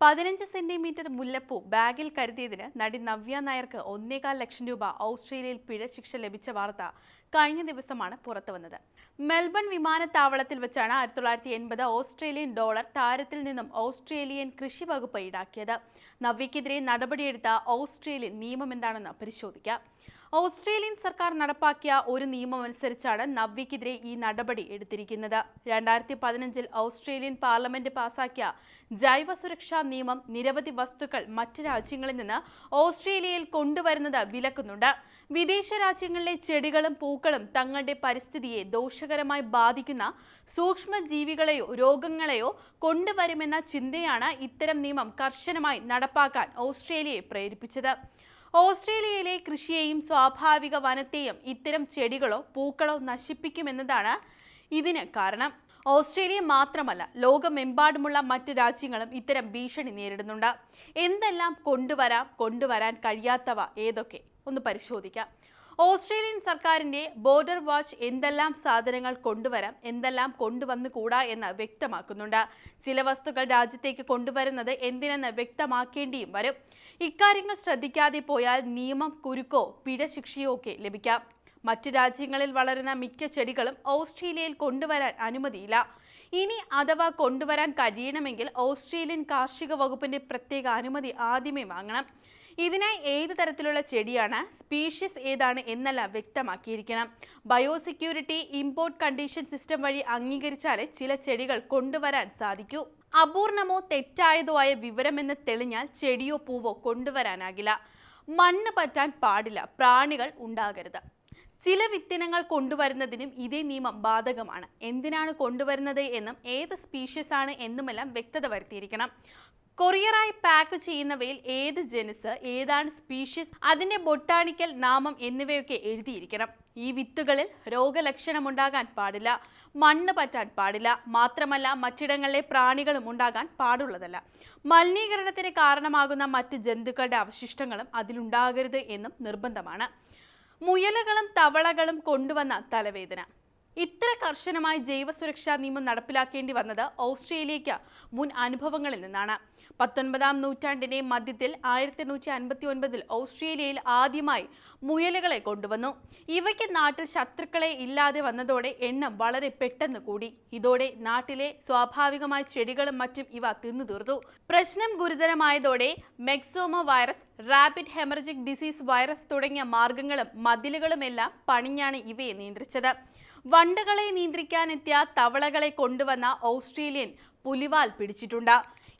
പതിനഞ്ച് സെന്റിമീറ്റർ മുല്ലപ്പൂ ബാഗിൽ കരുതിയതിന് നടി നവ്യ നായർക്ക് ഒന്നേകാൽ ലക്ഷം രൂപ ഓസ്ട്രേലിയയിൽ പിഴ ശിക്ഷ ലഭിച്ച വാർത്ത കഴിഞ്ഞ ദിവസമാണ് പുറത്തുവന്നത് മെൽബൺ വിമാനത്താവളത്തിൽ വെച്ചാണ് ആയിരത്തി തൊള്ളായിരത്തി എൺപത് ഓസ്ട്രേലിയൻ ഡോളർ താരത്തിൽ നിന്നും ഓസ്ട്രേലിയൻ കൃഷി വകുപ്പ് ഈടാക്കിയത്. നവ്യക്കെതിരെ നടപടിയെടുത്ത ഓസ്ട്രേലിയൻ നിയമം എന്താണെന്ന് പരിശോധിക്കാം. ഓസ്ട്രേലിയൻ സർക്കാർ നടപ്പാക്കിയ ഒരു നിയമം അനുസരിച്ചാണ് നവ്യക്കെതിരെ ഈ നടപടി എടുത്തിരിക്കുന്നത്. രണ്ടായിരത്തി പതിനഞ്ചിൽ ഓസ്ട്രേലിയൻ പാർലമെന്റ് പാസാക്കിയ ജൈവ സുരക്ഷാ നിയമം നിരവധി വസ്തുക്കൾ മറ്റ് രാജ്യങ്ങളിൽ നിന്ന് ഓസ്ട്രേലിയയിൽ കൊണ്ടുവരുന്നത് വിലക്കുന്നുണ്ട്. വിദേശ രാജ്യങ്ങളിലെ ചെടികളും പൂക്കളും തങ്ങളുടെ പരിസ്ഥിതിയെ ദോഷകരമായി ബാധിക്കുന്ന സൂക്ഷ്മജീവികളെയോ രോഗങ്ങളെയോ കൊണ്ടുവരുമെന്ന ചിന്തയാണ് ഇത്തരം നിയമം കർശനമായി നടപ്പാക്കാൻ ഓസ്ട്രേലിയയെ പ്രേരിപ്പിച്ചത്. ഓസ്ട്രേലിയയിലെ കൃഷിയെയും സ്വാഭാവിക വനത്തെയും ഇത്തരം ചെടികളോ പൂക്കളോ നശിപ്പിക്കുമെന്നതാണ് ഇതിന് കാരണം. ഓസ്ട്രേലിയ മാത്രമല്ല ലോകമെമ്പാടുമുള്ള മറ്റ് രാജ്യങ്ങളും ഇത്തരം ഭീഷണി നേരിടുന്നുണ്ട്. എന്തെല്ലാം കൊണ്ടുവരാം കൊണ്ടുവരാൻ കഴിയാത്തവ ഏതൊക്കെ? ഒന്ന് പരിശോധിക്കാം. ഓസ്ട്രേലിയൻ സർക്കാരിന്റെ ബോർഡർ വാച്ച് എന്തെല്ലാം സാധനങ്ങൾ കൊണ്ടുവരാം എന്തെല്ലാം കൊണ്ടുവന്നു കൂടാ എന്ന് വ്യക്തമാക്കുന്നുണ്ട്. ചില വസ്തുക്കൾ രാജ്യത്തേക്ക് കൊണ്ടുവരുന്നത് എന്തിനെന്ന് വ്യക്തമാക്കേണ്ടിയും വരും. ഇക്കാര്യങ്ങൾ ശ്രദ്ധിക്കാതെ പോയാൽ നിയമം കുരുക്കോ പിഴ ശിക്ഷയോ ഒക്കെ ലഭിക്കാം. മറ്റു രാജ്യങ്ങളിൽ വളരുന്ന മിക്ക ചെടികളും ഓസ്ട്രേലിയയിൽ കൊണ്ടുവരാൻ അനുമതിയില്ല. ഇനി അഥവാ കൊണ്ടുവരാൻ കഴിയണമെങ്കിൽ ഓസ്ട്രേലിയൻ കാർഷിക വകുപ്പിന്റെ പ്രത്യേക അനുമതി ആദ്യമേ വാങ്ങണം. ഇതിനായി ഏത് തരത്തിലുള്ള ചെടിയാണ് സ്പീഷ്യസ് ഏതാണ് എന്നെല്ലാം വ്യക്തമാക്കിയിരിക്കണം. ബയോസെക്യൂരിറ്റി ഇമ്പോർട്ട് കണ്ടീഷൻ സിസ്റ്റം വഴി അംഗീകരിച്ചാലേ ചില ചെടികൾ കൊണ്ടുവരാൻ സാധിക്കൂ. അപൂർണമോ തെറ്റായതോ ആയ വിവരമെന്ന് തെളിഞ്ഞാൽ ചെടിയോ പൂവോ കൊണ്ടുവരാനാകില്ല. മണ്ണ് പറ്റാൻ പാടില്ല പ്രാണികൾ ഉണ്ടാകരുത്. ചില വിത്തിനങ്ങൾ കൊണ്ടുവരുന്നതിനും ഇതേ നിയമം ബാധകമാണ്. എന്തിനാണ് കൊണ്ടുവരുന്നത് എന്നും ഏത് സ്പീഷ്യസ് ആണ് എന്നുമെല്ലാം വ്യക്തത വരുത്തിയിരിക്കണം. കൊറിയറായി പാക്ക് ചെയ്യുന്നവയിൽ ഏത് ജനുസ് ഏതാണ് സ്പീഷ്യസ് അതിന്റെ ബൊട്ടാണിക്കൽ നാമം എന്നിവയൊക്കെ എഴുതിയിരിക്കണം. ഈ വിത്തുകളിൽ രോഗലക്ഷണമുണ്ടാകാൻ പാടില്ല മണ്ണ് പറ്റാൻ പാടില്ല മാത്രമല്ല മറ്റിടങ്ങളിലെ പ്രാണികളും ഉണ്ടാകാൻ പാടുള്ളതല്ല. മലിനീകരണത്തിന് കാരണമാകുന്ന മറ്റ് ജന്തുക്കളുടെ അവശിഷ്ടങ്ങളും അതിലുണ്ടാകരുത് എന്നും നിർബന്ധമാണ്. മുയലുകളും തവളകളും കൊണ്ടുവന്ന തലവേദന. ഇത്ര കർശനമായി ജൈവ സുരക്ഷാ നിയമം നടപ്പിലാക്കേണ്ടി വന്നത് ഓസ്ട്രേലിയയ്ക്ക് മുൻ അനുഭവങ്ങളിൽ നിന്നാണ്. പത്തൊൻപതാം നൂറ്റാണ്ടിന്റെ മധ്യത്തിൽ ആയിരത്തി എണ്ണൂറ്റി അൻപത്തി ഒൻപതിൽ ഓസ്ട്രേലിയയിൽ ആദ്യമായി മുയലുകളെ കൊണ്ടുവന്നു. ഇവയ്ക്ക് നാട്ടിൽ ശത്രുക്കളെ ഇല്ലാതെ വന്നതോടെ എണ്ണം വളരെ പെട്ടെന്ന് കൂടി. ഇതോടെ നാട്ടിലെ സ്വാഭാവികമായ ചെടികളും മറ്റും ഇവ തിന്നു തീർത്തു പ്രശ്നം ഗുരുതരമായതോടെ myxoma virus rapid haemorrhagic disease virus തുടങ്ങിയ മാർഗങ്ങളും മതിലുകളുമെല്ലാം പണിഞ്ഞാണ് ഇവയെ നിയന്ത്രിച്ചത്. വണ്ടുകളെ നിയന്ത്രിക്കാനെത്തിയ തവളകളെ കൊണ്ടുവന്ന ഓസ്ട്രേലിയൻ പുലിവാൽ പിടിച്ചിട്ടുണ്ട്.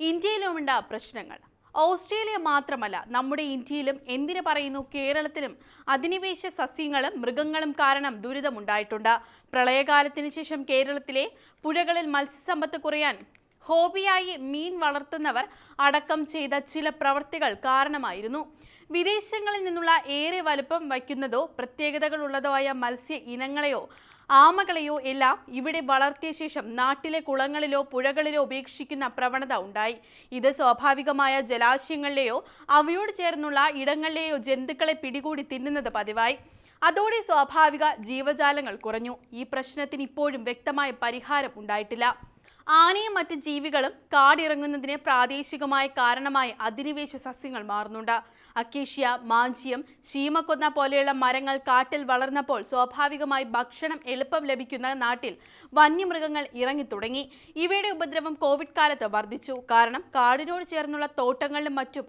ഇന്ത്യയിലുമുണ്ട് പ്രശ്നങ്ങൾ. ഓസ്ട്രേലിയ മാത്രമല്ല നമ്മുടെ ഇന്ത്യയിലും എന്തിനു പറയുന്നു? കേരളത്തിലും അധിനിവേശ സസ്യങ്ങളും മൃഗങ്ങളും കാരണം ദുരിതമുണ്ടായിട്ടുണ്ട്. പ്രളയകാലത്തിന് ശേഷം കേരളത്തിലെ പുഴകളിൽ മത്സ്യസമ്പത്ത് കുറയാൻ ഹോബിയായി മീൻ വളർത്തുന്നവർ അടക്കം ചെയ്ത ചില പ്രവർത്തികൾ കാരണമായിരുന്നു. വിദേശങ്ങളിൽ നിന്നുള്ള ഏറെ വലുപ്പം വയ്ക്കുന്നതോ പ്രത്യേകതകളുള്ളതോ ആയ മത്സ്യ ഇനങ്ങളെയോ ആമകളെയോ എല്ലാം ഇവിടെ വളർത്തിയ ശേഷം നാട്ടിലെ കുളങ്ങളിലോ പുഴകളിലോ ഉപേക്ഷിക്കുന്ന പ്രവണത ഉണ്ടായി. ഇത് സ്വാഭാവികമായ ജലാശയങ്ങളിലെയോ അവയോട് ചേർന്നുള്ള ഇടങ്ങളിലെയോ ജന്തുക്കളെ പിടികൂടി തിന്നുന്നത് പതിവായി. അതോടെ സ്വാഭാവിക ജീവജാലങ്ങൾ കുറഞ്ഞു. ഈ പ്രശ്നത്തിന് ഇപ്പോഴും വ്യക്തമായ പരിഹാരം ഉണ്ടായിട്ടില്ല. ആനയും മറ്റ് ജീവികളും കാടിറങ്ങുന്നതിന് പ്രാദേശികമായ കാരണമായി അധിനിവേശ സസ്യങ്ങൾ മാറുന്നുണ്ട്. അക്കേഷ്യ മാഞ്ചിയം ശീമക്കൊന്ന പോലെയുള്ള മരങ്ങൾ കാട്ടിൽ വളർന്നപ്പോൾ സ്വാഭാവികമായി ഭക്ഷണം എളുപ്പം ലഭിക്കുന്ന നാട്ടിൽ വന്യമൃഗങ്ങൾ ഇറങ്ങിത്തുടങ്ങി. ഇവയുടെ ഉപദ്രവം കോവിഡ് കാലത്ത് വർദ്ധിച്ചു. കാരണം കാടിനോട് ചേർന്നുള്ള തോട്ടങ്ങളിലും മറ്റും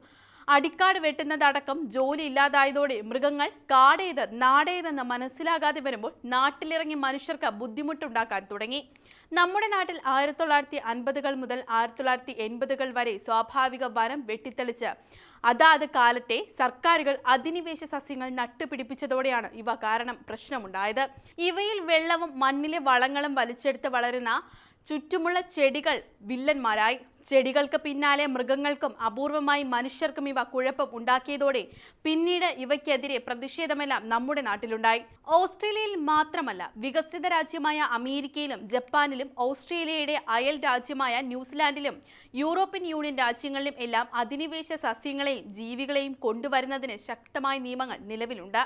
അടിക്കാട് വെട്ടുന്നതടക്കം ജോലി ഇല്ലാതായതോടെ മൃഗങ്ങൾ കാടേത് നാടേതെന്ന് മനസ്സിലാകാതെ വരുമ്പോൾ നാട്ടിലിറങ്ങി മനുഷ്യർക്ക് ബുദ്ധിമുട്ടുണ്ടാക്കാൻ തുടങ്ങി. നമ്മുടെ നാട്ടിൽ ആയിരത്തി തൊള്ളായിരത്തി അൻപതുകൾ മുതൽ ആയിരത്തി തൊള്ളായിരത്തി എൺപതുകൾ വരെ സ്വാഭാവിക വനം വെട്ടിത്തെളിച്ച്. അതാത് കാലത്തെ സർക്കാരുകൾ അധിനിവേശ സസ്യങ്ങൾ നട്ടുപിടിപ്പിച്ചതോടെയാണ് ഇവ കാരണം പ്രശ്നമുണ്ടായത്. ഇവയിൽ വെള്ളവും മണ്ണിലെ വളങ്ങളും വലിച്ചെടുത്ത് വളരുന്ന ചുറ്റുമുള്ള ചെടികൾ വില്ലന്മാരായി. ചെടികൾക്ക് പിന്നാലെ മൃഗങ്ങൾക്കും അപൂർവമായി മനുഷ്യർക്കും ഇവ കുഴപ്പം ഉണ്ടാക്കിയതോടെ പിന്നീട് ഇവയ്ക്കെതിരെ പ്രതിഷേധമെല്ലാം നമ്മുടെ നാട്ടിലുണ്ടായി. ഓസ്ട്രേലിയയിൽ മാത്രമല്ല വികസിത രാജ്യമായ അമേരിക്കയിലും ജപ്പാനിലും ഓസ്ട്രേലിയയുടെ അയൽ രാജ്യമായ ന്യൂസിലാൻഡിലും യൂറോപ്യൻ യൂണിയൻ രാജ്യങ്ങളിലും എല്ലാം അധിനിവേശ സസ്യങ്ങളെയും ജീവികളെയും കൊണ്ടുവരുന്നതിന് ശക്തമായ നിയമങ്ങൾ നിലവിലുണ്ട്.